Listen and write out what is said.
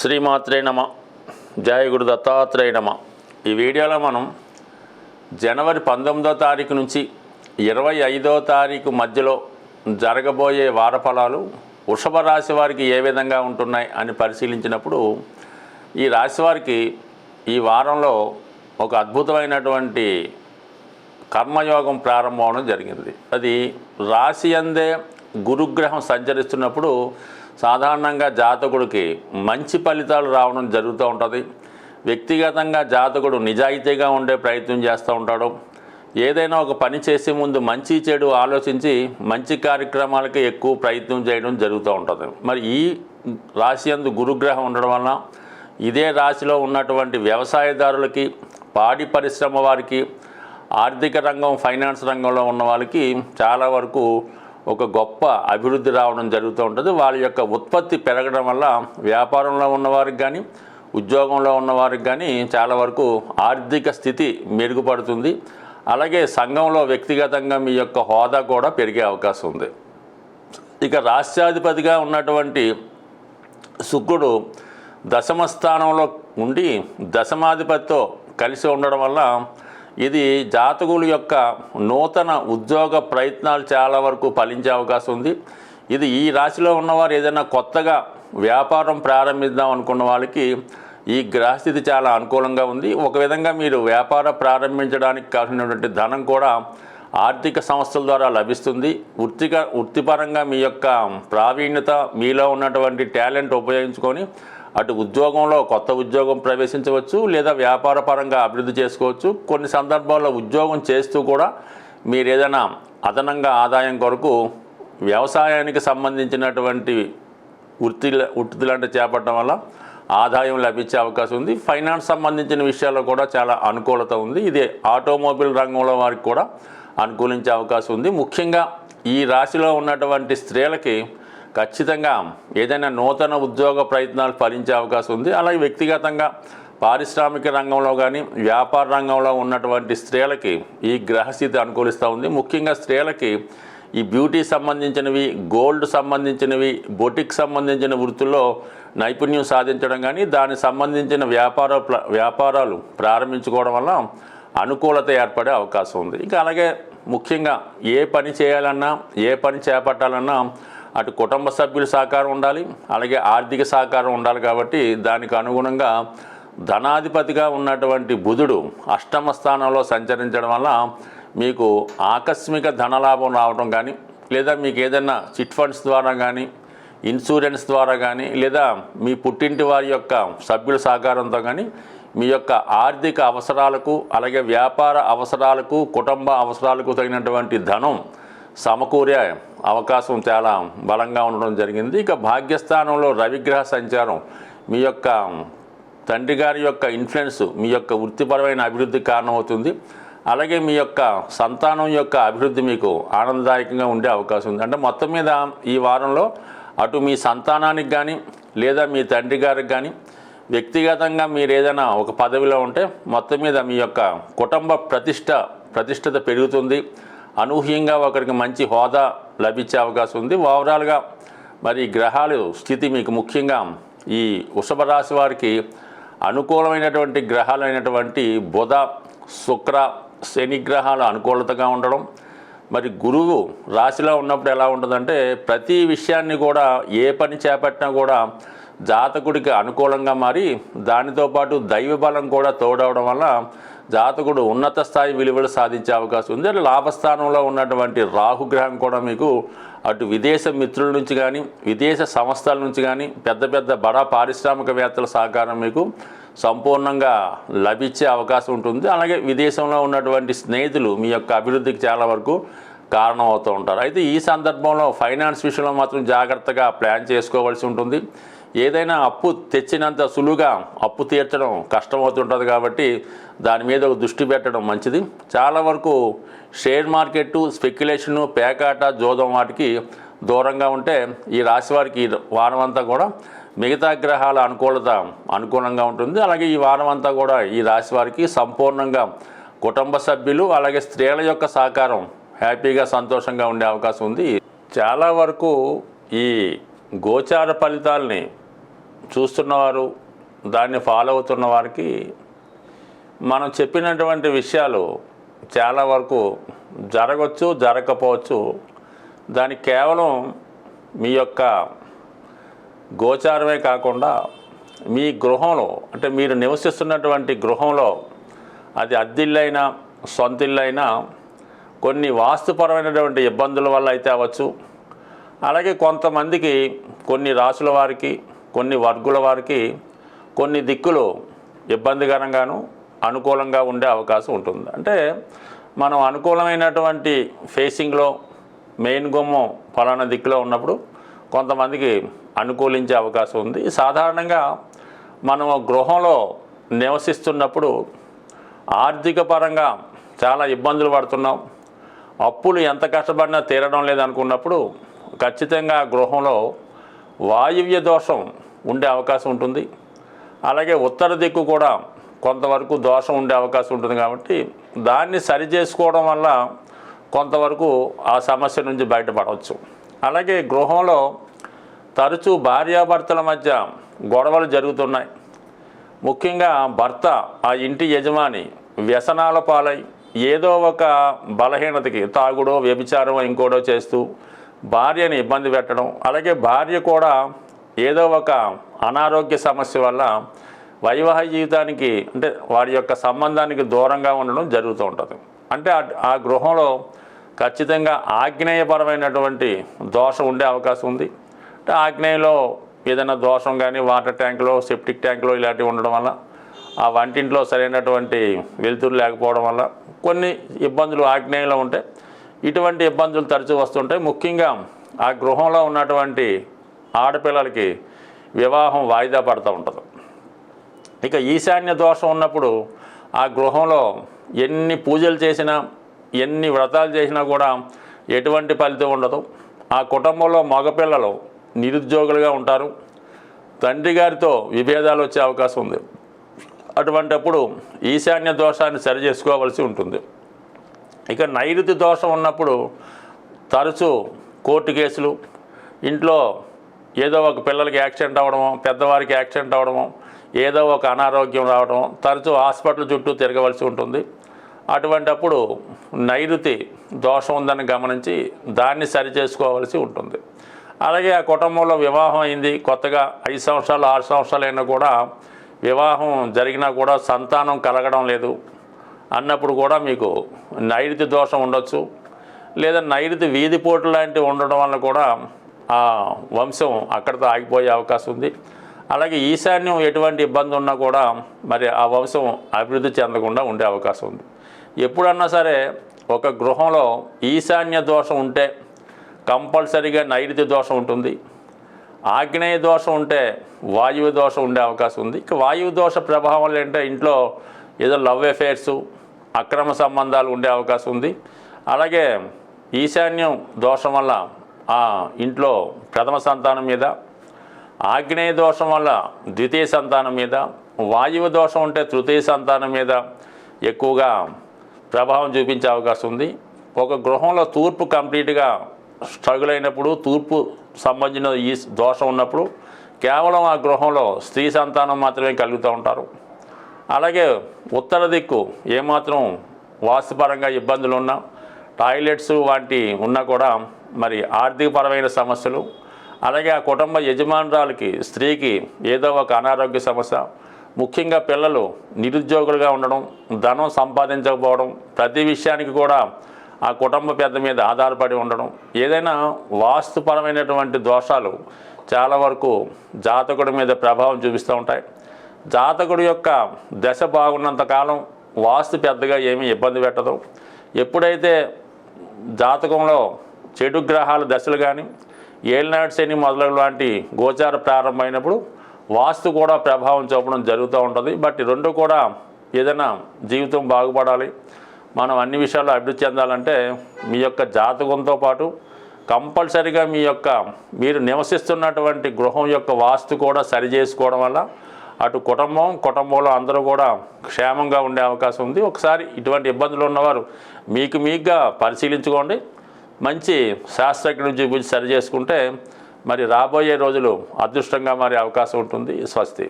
శ్రీమాత్రే నమ. జయ గురు దత్తాత్రేయ నమ. ఈ వీడియోలో మనం జనవరి పంతొమ్మిదో తారీఖు నుంచి ఇరవై ఐదో తారీఖు మధ్యలో జరగబోయే వారఫలాలు వృషభ రాశి వారికి ఏ విధంగా ఉంటున్నాయి అని పరిశీలించినప్పుడు ఈ రాశి వారికి ఈ వారంలో ఒక అద్భుతమైనటువంటి కర్మయోగం ప్రారంభం అవడం జరిగింది. అది రాశి అందే గురుగ్రహం సంచరిస్తున్నప్పుడు సాధారణంగా జాతకుడికి మంచి ఫలితాలు రావడం జరుగుతూ ఉంటుంది. వ్యక్తిగతంగా జాతకుడు నిజాయితీగా ఉండే ప్రయత్నం చేస్తూ ఉంటాడు. ఏదైనా ఒక పని చేసే ముందు మంచి చెడు ఆలోచించి మంచి కార్యక్రమాలకి ఎక్కువ ప్రయత్నం చేయడం జరుగుతూ ఉంటుంది. మరి ఈ రాశి అందు గురుగ్రహం ఉండడం వలన ఇదే రాశిలో ఉన్నటువంటి వ్యవసాయదారులకి పాడి పరిశ్రమ వారికి ఆర్థిక రంగం ఫైనాన్స్ రంగంలో ఉన్న వాళ్ళకి చాలా వరకు ఒక గొప్ప అభివృద్ధి రావడం జరుగుతూ ఉంటుంది. వాళ్ళ యొక్క ఉత్పత్తి పెరగడం వల్ల వ్యాపారంలో ఉన్నవారికి కానీ ఉద్యోగంలో ఉన్నవారికి కానీ చాలా వరకు ఆర్థిక స్థితి మెరుగుపడుతుంది. అలాగే సంఘంలో వ్యక్తిగతంగా మీ యొక్క హోదా కూడా పెరిగే అవకాశం ఉంది. ఇక రాష్ట్రాధిపతిగా ఉన్నటువంటి శుక్రుడు దశమ స్థానంలో ఉండి దశమాధిపతితో కలిసి ఉండడం వల్ల ఇది జాతకుల యొక్క నూతన ఉద్యోగ ప్రయత్నాలు చాలా వరకు ఫలించే అవకాశం ఉంది. ఇది ఈ రాశిలో ఉన్నవారు ఏదైనా కొత్తగా వ్యాపారం ప్రారంభిద్దాం అనుకున్న వాళ్ళకి ఈ గ్రహస్థితి చాలా అనుకూలంగా ఉంది. ఒక విధంగా మీరు వ్యాపార ప్రారంభించడానికి కావాల్సినటువంటి ధనం కూడా ఆర్థిక సంస్థల ద్వారా లభిస్తుంది. వృత్తిక వృత్తిపరంగా మీ యొక్క ప్రావీణ్యత మీలో ఉన్నటువంటి టాలెంట్ ఉపయోగించుకొని అటు ఉద్యోగంలో కొత్త ఉద్యోగం ప్రవేశించవచ్చు లేదా వ్యాపార పరంగా అభివృద్ధి చేసుకోవచ్చు. కొన్ని సందర్భాల్లో ఉద్యోగం చేస్తూ కూడా మీరు ఏదైనా అదనంగా ఆదాయం కొరకు వ్యవసాయానికి సంబంధించినటువంటి వృత్తి వృత్తి లాంటి చేపట్టడం వల్ల ఆదాయం లభించే అవకాశం ఉంది. ఫైనాన్స్ సంబంధించిన విషయాల్లో కూడా చాలా అనుకూలత ఉంది. ఇది ఆటోమొబైల్ రంగంలో వారికి కూడా అనుకూలించే అవకాశం ఉంది. ముఖ్యంగా ఈ రాశిలో ఉన్నటువంటి స్త్రీలకి ఖచ్చితంగా ఏదైనా నూతన ఉద్యోగ ప్రయత్నాలు ఫలించే అవకాశం ఉంది. అలాగే వ్యక్తిగతంగా పారిశ్రామిక రంగంలో కానీ వ్యాపార రంగంలో ఉన్నటువంటి స్త్రీలకి ఈ గ్రహస్థితి అనుకూలిస్తూ ఉంది. ముఖ్యంగా స్త్రీలకి ఈ బ్యూటీ సంబంధించినవి గోల్డ్ సంబంధించినవి బొటిక్ సంబంధించిన వృత్తుల్లో నైపుణ్యం సాధించడం కానీ దానికి సంబంధించిన వ్యాపార వ్యాపారాలు ప్రారంభించుకోవడం వల్ల అనుకూలత ఏర్పడే అవకాశం ఉంది. ఇంకా అలాగే ముఖ్యంగా ఏ పని చేయాలన్నా ఏ పని చేపట్టాలన్నా అటు కుటుంబ సభ్యుల సహకారం ఉండాలి అలాగే ఆర్థిక సహకారం ఉండాలి కాబట్టి దానికి అనుగుణంగా ధనాధిపతిగా ఉన్నటువంటి బుధుడు అష్టమ స్థానంలో సంచరించడం వల్ల మీకు ఆకస్మిక ధనలాభం రావడం కానీ లేదా మీకు ఏదైనా చిట్ ఫండ్స్ ద్వారా కానీ ఇన్సూరెన్స్ ద్వారా కానీ లేదా మీ పుట్టింటి వారి యొక్క సభ్యుల సహకారంతో కానీ మీ యొక్క ఆర్థిక అవసరాలకు అలాగే వ్యాపార అవసరాలకు కుటుంబ అవసరాలకు తగినటువంటి ధనం సమకూరే అవకాశం చాలా బలంగా ఉండడం జరిగింది. ఇక భాగ్యస్థానంలో రవిగ్రహ సంచారం మీ యొక్క తండ్రి గారి యొక్క ఇన్ఫ్లుయెన్స్ మీ యొక్క వృత్తిపరమైన అభివృద్ధికి కారణమవుతుంది. అలాగే మీ యొక్క సంతానం యొక్క అభివృద్ధి మీకు ఆనందదాయకంగా ఉండే అవకాశం ఉంది. అంటే మొత్తం మీద ఈ వారంలో అటు మీ సంతానానికి కానీ లేదా మీ తండ్రి గారికి కానీ వ్యక్తిగతంగా మీరు ఏదైనా ఒక పదవిలో ఉంటే మొత్తం మీద మీ యొక్క కుటుంబ ప్రతిష్ట ప్రతిష్టత పెరుగుతుంది. అనూహ్యంగా ఒకరికి మంచి హోదా లభించే అవకాశం ఉంది. ఓవరాల్గా మరి గ్రహాలు స్థితి మీకు ముఖ్యంగా ఈ వృషభ రాశి వారికి అనుకూలమైనటువంటి గ్రహాలైనటువంటి బుధ శుక్ర శని గ్రహాలు అనుకూలతగా ఉండడం. మరి గురువు రాశిలో ఉన్నప్పుడు ఎలా ఉంటుందంటే ప్రతి విషయాన్ని కూడా ఏ పని చేపట్టినా కూడా జాతకుడికి అనుకూలంగా మారి దానితో పాటు దైవ బలం కూడా తోడవడం వల్ల జాతకుడు ఉన్నత స్థాయి విలువలు సాధించే అవకాశం ఉంది. అంటే లాభస్థానంలో ఉన్నటువంటి రాహుగ్రహం కూడా మీకు అటు విదేశ మిత్రుల నుంచి కానీ విదేశ సంస్థల నుంచి కానీ పెద్ద పెద్ద బడా పారిశ్రామికవేత్తల సహకారం మీకు సంపూర్ణంగా లభించే అవకాశం ఉంటుంది. అలాగే విదేశంలో ఉన్నటువంటి స్నేహితులు మీ యొక్క అభివృద్ధికి చాలా వరకు కారణం అవుతూ ఉంటారు. అయితే ఈ సందర్భంలో ఫైనాన్స్ విషయంలో మాత్రం జాగ్రత్తగా ప్లాన్ చేసుకోవాల్సి ఉంటుంది. ఏదైనా అప్పు తెచ్చినంత సులువుగా అప్పు తీర్చడం కష్టమవుతుంటుంది కాబట్టి దాని మీద ఒక దృష్టి పెట్టడం మంచిది. చాలా వరకు షేర్ మార్కెట్ స్పెక్యులేషను పేకాట జోదం వాటికి దూరంగా ఉంటే ఈ రాశి వారికి వారం అంతా కూడా మిగతా గ్రహాల అనుకూలత అనుకూలంగా ఉంటుంది. అలాగే ఈ వారం అంతా కూడా ఈ రాశి వారికి సంపూర్ణంగా కుటుంబ సభ్యులు అలాగే స్త్రీల యొక్క సహకారం హ్యాపీగా సంతోషంగా ఉండే అవకాశం ఉంది. చాలా వరకు ఈ గోచార ఫలితాలని చూస్తున్నవారు దాన్ని ఫాలో అవుతున్న వారికి మనం చెప్పినటువంటి విషయాలు చాలా వరకు జరగవచ్చు జరగకపోవచ్చు. దాని కేవలం మీ యొక్క గోచారమే కాకుండా మీ గృహంలో అంటే మీరు నివసిస్తున్నటువంటి గృహంలో అది అద్దిల్లైనా సొంతిల్లైనా కొన్ని వాస్తుపరమైనటువంటి ఇబ్బందుల వల్ల అయితే అవ్వచ్చు. అలాగే కొంతమందికి కొన్ని రాసుల వారికి కొన్ని వర్గుల వారికి కొన్ని దిక్కులు ఇబ్బందికరంగాను అనుకూలంగా ఉండే అవకాశం ఉంటుంది. అంటే మనం అనుకూలమైనటువంటి ఫేసింగ్లో మెయిన్ గుమ్మం ఫలానా దిక్కులో ఉన్నప్పుడు కొంతమందికి అనుకూలించే అవకాశం ఉంది. సాధారణంగా మనం గృహంలో నివసిస్తున్నప్పుడు ఆర్థిక పరంగా చాలా ఇబ్బందులు పడుతున్నాం. అప్పులు ఎంత కష్టపడినా తీరడం లేదనుకున్నప్పుడు ఖచ్చితంగా గృహంలో వాయువ్య దోషం ఉండే అవకాశం ఉంటుంది. అలాగే ఉత్తర దిక్కు కూడా కొంతవరకు దోషం ఉండే అవకాశం ఉంటుంది కాబట్టి దాన్ని సరి చేసుకోవడం వల్ల కొంతవరకు ఆ సమస్య నుంచి బయటపడవచ్చు. అలాగే గృహంలో తరచూ భార్యాభర్తల మధ్య గొడవలు జరుగుతున్నాయి. ముఖ్యంగా భర్త ఆ ఇంటి యజమాని వ్యసనాల పాలై ఏదో ఒక బలహీనతకి తాగుడో వ్యభిచారం ఇంకోటో చేస్తూ భార్యని ఇబ్బంది పెట్టడం అలాగే భార్య కూడా ఏదో ఒక అనారోగ్య సమస్య వల్ల వైవాహిక జీవితానికి అంటే వారి యొక్క సంబంధానికి దూరంగా ఉండడం జరుగుతూ ఉంటుంది. అంటే ఆ- గృహంలో ఖచ్చితంగా ఆగ్నేయపరమైనటువంటి దోషం ఉండే అవకాశం ఉంది. అంటే ఆగ్నేయలో ఏదైనా దోషం కానీ వాటర్ ట్యాంకులో సెప్టిక్ ట్యాంకులో ఇలాంటివి ఉండడం వల్ల ఆ వంటింట్లో సరైనటువంటి వెలుతురు లేకపోవడం వల్ల కొన్ని ఇబ్బందులు ఆగ్నేయంలో ఉంటాయి ఇటువంటి ఇబ్బందులు తరచూ వస్తుంటాయి. ముఖ్యంగా ఆ గృహంలో ఉన్నటువంటి ఆడపిల్లలకి వివాహం వాయిదా పడుతూ ఉంటుంది. ఇక ఈశాన్య దోషం ఉన్నప్పుడు ఆ గృహంలో ఎన్ని పూజలు చేసినా ఎన్ని వ్రతాలు చేసినా కూడా ఎటువంటి ఫలితం ఉండదు. ఆ కుటుంబంలో మగపిల్లలు నిరుద్యోగులుగా ఉంటారు. తండ్రి గారితో విభేదాలు వచ్చే అవకాశం ఉంది. అటువంటప్పుడు ఈశాన్య దోషాన్ని సరిచేసుకోవాల్సి ఉంటుంది. ఇక నైరుతి దోషం ఉన్నప్పుడు తరచూ కోర్టు కేసులు ఇంట్లో ఏదో ఒక పిల్లలకి యాక్సిడెంట్ అవ్వడము పెద్దవారికి యాక్సిడెంట్ అవ్వడము ఏదో ఒక అనారోగ్యం రావడం తరచూ హాస్పిటల్ చుట్టూ తిరగవలసి ఉంటుంది. అటువంటప్పుడు నైరుతి దోషం ఉందని గమనించి దాన్ని సరిచేసుకోవాల్సి ఉంటుంది. అలాగే ఆ కుటుంబంలో వివాహం అయింది. కొత్తగా ఐదు సంవత్సరాలు ఆరు సంవత్సరాలు అయినా కూడా వివాహం జరిగినా కూడా సంతానం కలగడం లేదు. అన్నప్పుడు కూడా మీకు నైరుతి దోషం ఉండొచ్చు లేదా నైరుతి వీధిపోటు లాంటివి ఉండడం వల్ల కూడా ఆ వంశం అక్కడితో ఆగిపోయే అవకాశం ఉంది. అలాగే ఈశాన్యం ఎటువంటి ఇబ్బంది ఉన్నా కూడా మరి ఆ వంశం అభివృద్ధి చెందకుండా ఉండే అవకాశం ఉంది. ఎప్పుడన్నా సరే ఒక గృహంలో ఈశాన్య దోషం ఉంటే కంపల్సరీగా నైరుతి దోషం ఉంటుంది. ఆగ్నేయ దోషం ఉంటే వాయువు దోషం ఉండే అవకాశం ఉంది. ఇక వాయువు దోష ప్రభావం ఏంటంటే ఇంట్లో ఏదో లవ్ అఫేర్స్ అక్రమ సంబంధాలు ఉండే అవకాశం ఉంది. అలాగే ఈశాన్యం దోషం వల్ల ఆ ఇంట్లో ప్రథమ సంతానం మీద ఆగ్నేయ దోషం వల్ల ద్వితీయ సంతానం మీద వాయువు దోషం ఉంటే తృతీయ సంతానం మీద ఎక్కువగా ప్రభావం చూపించే అవకాశం ఉంది. ఒక గృహంలో తూర్పు కంప్లీట్గా స్ట్రగుల్ అయినప్పుడు తూర్పు సంబంధించిన ఈ దోషం ఉన్నప్పుడు కేవలం ఆ గృహంలో స్త్రీ సంతానం మాత్రమే కలుగుతూ ఉంటారు. అలాగే ఉత్తర దిక్కు ఏమాత్రం వాస్తుపరంగా ఇబ్బందులు ఉన్నా టాయిలెట్స్ వంటి ఉన్నా కూడా మరి ఆర్థికపరమైన సమస్యలు అలాగే ఆ కుటుంబ యజమానురాలకి స్త్రీకి ఏదో ఒక అనారోగ్య సమస్య ముఖ్యంగా పిల్లలు నిరుద్యోగులుగా ఉండడం ధనం సంపాదించకపోవడం ప్రతి విషయానికి కూడా ఆ కుటుంబ పెద్ద మీద ఆధారపడి ఉండడం ఏదైనా వాస్తుపరమైనటువంటి దోషాలు చాలా వరకు జాతకుడి మీద ప్రభావం చూపిస్తూ ఉంటాయి. జాతకుడు యొక్క దశ బాగున్నంత కాలం వాస్తు పెద్దగా ఏమీ ఇబ్బంది పెట్టదు. ఎప్పుడైతే జాతకంలో చెడు గ్రహాల దశలు కానీ ఏలినాడు శని మొదలగు లాంటి గోచార ప్రారంభమైనప్పుడు వాస్తు కూడా ప్రభావం చూపడం జరుగుతూ ఉంటుంది. బట్ రెండు కూడా ఏదైనా జీవితం బాగుపడాలి. మనం అన్ని విషయాల్లో అభివృద్ధి చెందాలంటే మీ యొక్క జాతకంతో పాటు కంపల్సరిగా మీ యొక్క మీరు నివసిస్తున్నటువంటి గృహం యొక్క వాస్తు కూడా సరి చేసుకోవడం వల్ల అటు కుటుంబం కుటుంబంలో అందరూ కూడా క్షేమంగా ఉండే అవకాశం ఉంది. ఒకసారి ఇటువంటి ఇబ్బందులు ఉన్నవారు మీకు మీకుగా పరిశీలించుకోండి. మంచి శాస్త్రజ్ఞుడు చూపించి సరి చేసుకుంటే మరి రాబోయే రోజులు అదృష్టంగా మారే అవకాశం ఉంటుంది. స్వస్తి.